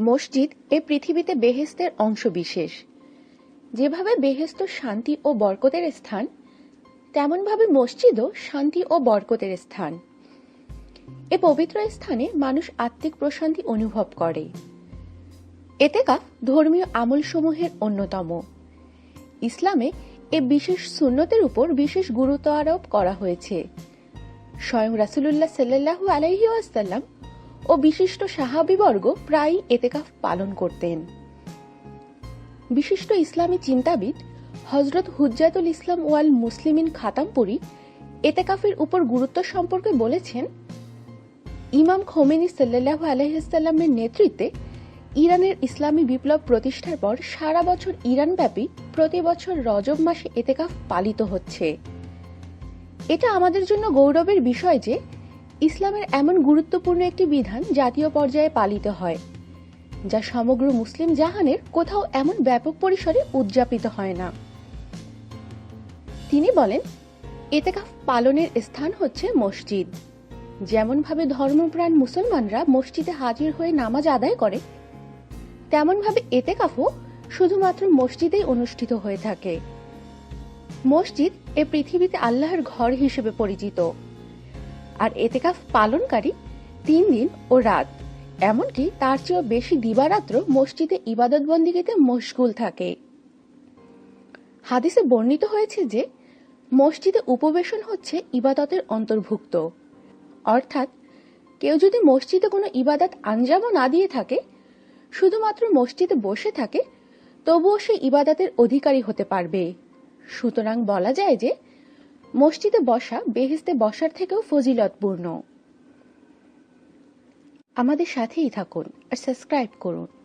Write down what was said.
মসজিদ এ পৃথিবীতে বেহেস্তের অংশ বিশেষ। যেভাবে বেহেস্ত শান্তি ও বরকতের স্থান, তেমনভাবে মসজিদও শান্তি ও বরকতের স্থান। এ পবিত্র স্থানে মানুষ আত্মিক প্রশান্তি অনুভব করে। এতেকা ধর্মীয় আমলসমূহের অন্যতম। ইসলামে এ বিশেষ সুন্নতের উপর বিশেষ গুরুত্ব আরোপ করা হয়েছে। স্বয়ং রাসুলুল্লাহ সাল্লাহু আলাইহি ওয়াসাল্লাম ও বিশিষ্ট সাহাবিবর্গ প্রায়ই এতেকাফ পালন করতেন। বিশিষ্ট ইসলামী চিন্তাবিদ হজরত হুজ্জাতুল ইসলাম ওয়াল মুসলিমিন খাতামপুরি এতেকাফের উপর গুরুত্ব সম্পর্কে বলেছেন, ইমাম খোমেনি সাল্লাহ আলহিসাল্লামের নেতৃত্বে ইরানের ইসলামী বিপ্লব প্রতিষ্ঠার পর সারা বছর ইরানব্যাপী প্রতি বছর রজব মাসে এতেকাফ পালিত হচ্ছে। এটা আমাদের জন্য গৌরবের বিষয় যে ইসলামের এমন গুরুত্বপূর্ণ একটি বিধান জাতীয় পর্যায়ে পালিত হয়, যা সমগ্র মুসলিম জাহানের কোথাও এমন ব্যাপক পরিসরে উদযাপিত হয় না। তিনি বলেন, এতেকাফ পালনের স্থান হচ্ছে মসজিদ। যেমনভাবে ধর্মপ্রাণ মুসলমানরা মসজিদে হাজির হয়ে নামাজ আদায় করে, তেমনভাবে এতেকাফও শুধুমাত্র মসজিদেই অনুষ্ঠিত হয়ে থাকে। মসজিদ এ পৃথিবীতে আল্লাহর ঘর হিসেবে পরিচিত। আর এতেকাফ পালনকারী তিন দিন ও রাত। এমনকি তার চেয়েও বেশি দিবারাত্র মসজিদে ইবাদত বন্দিগিতে মশগুল থাকে। হাদিসে বর্ণিত হয়েছে যে, মসজিদে উপবেশন হচ্ছে ইবাদতের অন্তর্ভুক্ত। অর্থাৎ, কেউ যদি মসজিদে কোনো ইবাদত আঞ্জামও না দিয়ে থাকে, শুধুমাত্র মসজিদে বসে থাকে, তবুও সে ইবাদতের অধিকারী হতে পারবে। সুতরাং বলা যায় যে মসজিদে বসা বেহেস্তে বসার থেকেও ফজিলতপূর্ণ। আমাদের সাথেই থাকুন আর সাবস্ক্রাইব করুন।